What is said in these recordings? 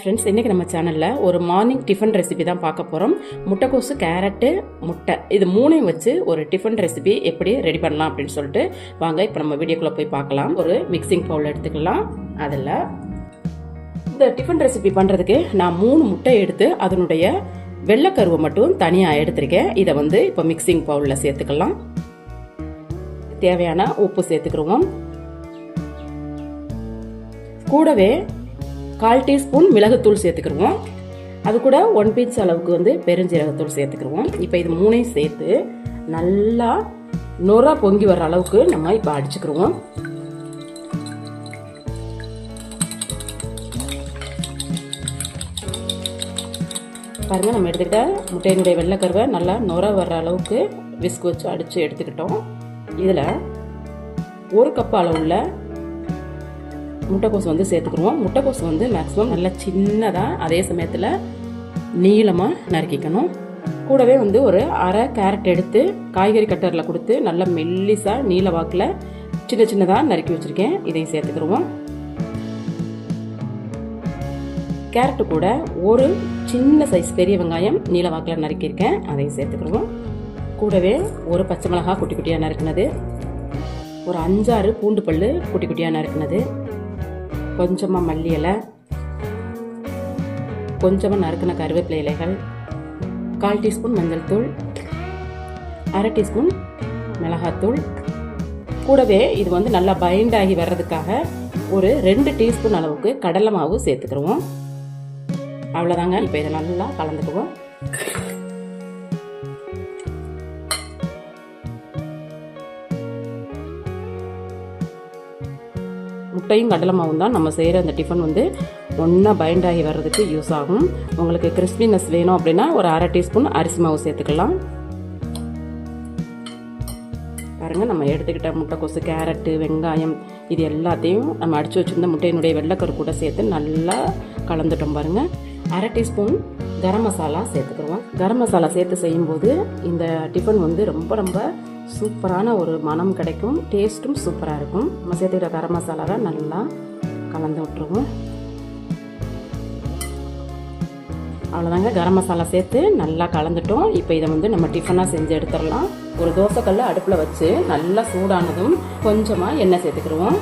Friends இன்றைக்கி நம்ம சேனலில் ஒரு மார்னிங் டிஃபன் ரெசிபி தான் பார்க்க போகிறோம் முட்டைக்கோசு கேரட்டு முட்டை இது மூணையும் வச்சு ஒரு டிஃபன் ரெசிபி எப்படி ரெடி பண்ணலாம் அப்படின்னு சொல்லிட்டு வாங்க இப்போ நம்ம வீடியோக்குள்ளே போய் பார்க்கலாம். ஒரு மிக்சிங் பவுல் எடுத்துக்கலாம். அதில் இந்த டிஃபன் ரெசிபி பண்ணுறதுக்கு நான் மூணு முட்டை எடுத்து அதனுடைய வெள்ளைக்கருவை மட்டும் தனியாக எடுத்திருக்கேன். இதை வந்து இப்போ மிக்சிங் பவுலில் சேர்த்துக்கலாம். தேவையான உப்பு சேர்த்துக்கிருவோம். கூடவே கால் டீஸ்பூன் மிளகுத்தூள் சேர்த்துக்கிடுவோம் அது கூட ஒன் பீச் அளவுக்கு வந்து பெருஞ்சீரகத்தூள் சேர்த்துக்கிடுவோம் இப்போ இது மூணையும் சேர்த்து நல்லா நொறா பொங்கி வர்ற அளவுக்கு நம்ம இப்போ அடிச்சுக்கிடுவோம் பாருங்க நம்ம எடுத்துக்கிட்ட முட்டையினுடைய வெள்ளைக்கருவை நல்லா நொற வர்ற அளவுக்கு விஸ்க் வச்சு அடித்து எடுத்துக்கிட்டோம். இதில் ஒரு கப் அளவுள்ள முட்டைக்கோஸ் வந்து சேர்த்துக்குருவோம் முட்டைக்கோஸ் வந்து மேக்ஸிமம் நல்லா சின்னதாக அதே சமயத்தில் நீளமாக நறுக்கிக்கணும். கூடவே வந்து ஒரு அரை கேரட் எடுத்து காய்கறி கட்டரில் கொடுத்து நல்லா மெல்லிசாக நீல வாக்கில் சின்ன சின்னதாக நறுக்கி வச்சுருக்கேன். இதையும் சேர்த்துக்கிடுவோம். கேரட்டு கூட ஒரு சின்ன சைஸ் பெரிய வெங்காயம் நீல வாக்கில் நறுக்கியிருக்கேன். அதையும் சேர்த்துக்கிடுவோம். கூடவே ஒரு பச்சை மிளகாய் குட்டி குட்டியாக நறுக்கினது. ஒரு அஞ்சாறு பூண்டு பல் குட்டி குட்டியாக நறுக்குனது. கொஞ்சமாக மல்லி இலை கொஞ்சமாக நறுக்கின கருவேப்பிலை இலைகள் கால் டீஸ்பூன் மஞ்சள் தூள் அரை டீஸ்பூன் மிளகாத்தூள் கூடவே இது வந்து நல்லா பைண்ட் ஆகி வர்றதுக்காக ஒரு ரெண்டு டீஸ்பூன் அளவுக்கு கடலை மாவு சேர்த்துக்கிருவோம். அவ்வளோதாங்க இப்போ இதை நல்லா கலந்துக்குவோம். முட்டையும் கடலை மாவும் தான் நம்ம செய்கிற அந்த டிஃபன் வந்து ஒன்றா பைண்ட் ஆகி வர்றதுக்கு யூஸ் ஆகும். உங்களுக்கு கிறிஸ்பினஸ் வேணும் அப்படின்னா ஒரு அரை டீஸ்பூன் அரிசி மாவு சேர்த்துக்கலாம். பாருங்கள் நம்ம எடுத்துக்கிட்ட முட்டைக்கோசு கேரட்டு வெங்காயம் இது எல்லாத்தையும் நம்ம அடித்து வச்சுருந்த முட்டையினுடைய வெள்ளைக்கரு கூட சேர்த்து நல்லா கலந்துட்டோம் பாருங்கள் அரை டீஸ்பூன் கரம் மசாலா சேர்த்துக்கிறோம். கரம் மசாலா சேர்த்து செய்யும்போது இந்த டிஃபன் வந்து ரொம்ப ரொம்ப சூப்பரான ஒரு மனம் கிடைக்கும். டேஸ்ட்டும் சூப்பராக இருக்கும். நம்ம சேர்த்துக்கிற கரம் மசாலாவை நல்லா கலந்து விட்டுருவோம். அவ்வளோதாங்க கரம் மசாலா சேர்த்து நல்லா கலந்துட்டோம். இப்போ இதை வந்து நம்ம டிஃபனாக செஞ்சு எடுத்துடலாம். ஒரு தோசைக்கல்ல அடுப்பில் வச்சு நல்லா சூடானதும் கொஞ்சமாக எண்ணெய் சேர்த்துக்கிடுவோம்.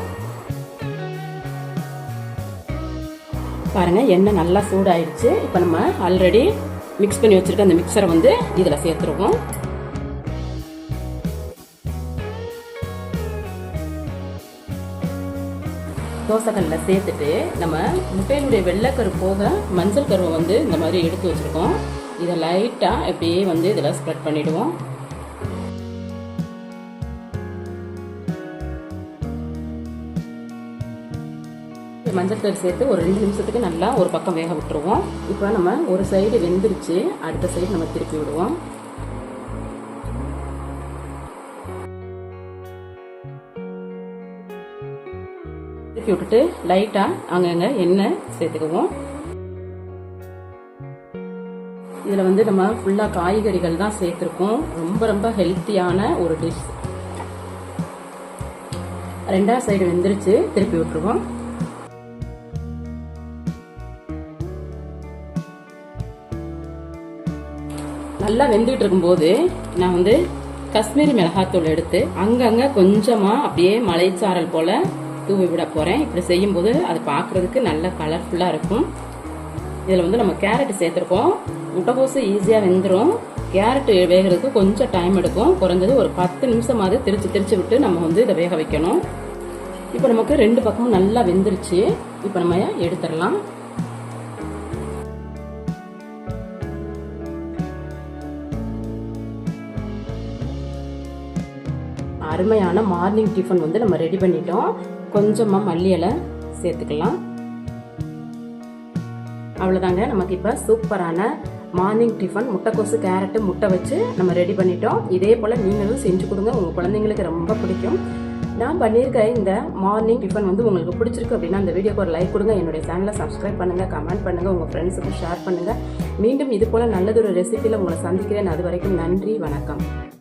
பாருங்கள் எண்ணெய் நல்லா சூடாயிடுச்சு. இப்போ நம்ம ஆல்ரெடி மிக்ஸ் பண்ணி வச்சுருக்க அந்த மிக்சரை வந்து இதில் சேர்த்துருவோம். தோசைக்கல்லில் சேர்த்துட்டு நம்ம முட்டையினுடைய வெள்ளைக்கரு போக மஞ்சள் கருவை வந்து இந்த மாதிரி எடுத்து வச்சுருக்கோம். இதை லைட்டாக இப்படியே வந்து இதில் ஸ்ப்ரெட் பண்ணிவிடுவோம் மஞ்சள் கரு சேர்த்து ஒரு ரெண்டு நிமிஷத்துக்கு நல்லா ஒரு பக்கம் வேக விட்டுருவோம். இப்போ நம்ம ஒரு சைடு வெந்துருச்சு அடுத்த சைடு நம்ம திருப்பி விடுவோம். திருப்பி விட்டுட்டு லைட்டாக அங்கங்கே எண்ணெய் சேர்த்துக்குவோம். இதில் வந்து நம்ம ஃபுல்லாக காய்கறிகள் தான் சேர்த்துருக்கோம். ரொம்ப ரொம்ப ஹெல்த்தியான ஒரு டிஷ் ரெண்டாவது சைடு வெந்துருச்சு. திருப்பி விட்டுருவோம். நல்லா வெந்துகிட்டு இருக்கும்போது நான் வந்து காஷ்மீரி மிளகாத்தூள் எடுத்து அங்கங்கே கொஞ்சமாக அப்படியே மலைச்சாரல் போல் தூவி விட போகிறேன் இப்படி செய்யும்போது அது பார்க்குறதுக்கு நல்ல கலர்ஃபுல்லாக இருக்கும். இதில் வந்து நம்ம கேரட் சேர்த்துருக்கோம். முட்டைக்கோசு ஈஸியாக வெந்துடும் கேரட் வேகிறதுக்கு கொஞ்சம் டைம் எடுக்கும். குறைஞ்சது ஒரு பத்து நிமிஷமாவது திரிச்சு திரிச்சு விட்டு நம்ம வந்து இதை வேக வைக்கணும். இப்போ நமக்கு ரெண்டு பக்கமும் நல்லா வெந்துருச்சு. இப்போ நம்ம எடுத்துடலாம். அருமையான மார்னிங் டிஃபன் வந்து நம்ம ரெடி பண்ணிட்டோம். கொஞ்சமாக மல்லி இலை சேர்த்துக்கலாம். அவ்வளோதாங்க நமக்கு இப்போ சூப்பரான மார்னிங் டிஃபன். முட்டைக்கோசு கேரட்டு முட்டை வச்சு நம்ம ரெடி பண்ணிட்டோம். இதே போல் நீங்களும் செஞ்சு கொடுங்க. உங்கள் குழந்தைங்களுக்கு ரொம்ப பிடிக்கும். நான் பண்ணியிருக்க இந்த மார்னிங் டிஃபன் வந்து உங்களுக்கு பிடிச்சிருக்கு அப்படின்னா அந்த வீடியோக்கு ஒரு லைக் கொடுங்க. என்னுடைய சேனலை சப்ஸ்கிரைப் பண்ணுங்கள் கமெண்ட் பண்ணுங்கள் உங்கள் ஃப்ரெண்ட்ஸுக்கு ஷேர் பண்ணுங்கள் மீண்டும் இது போல் நல்லதொரு ரெசிபியில் உங்களை சந்திக்கிறேன். அது வரைக்கும் நன்றி வணக்கம்.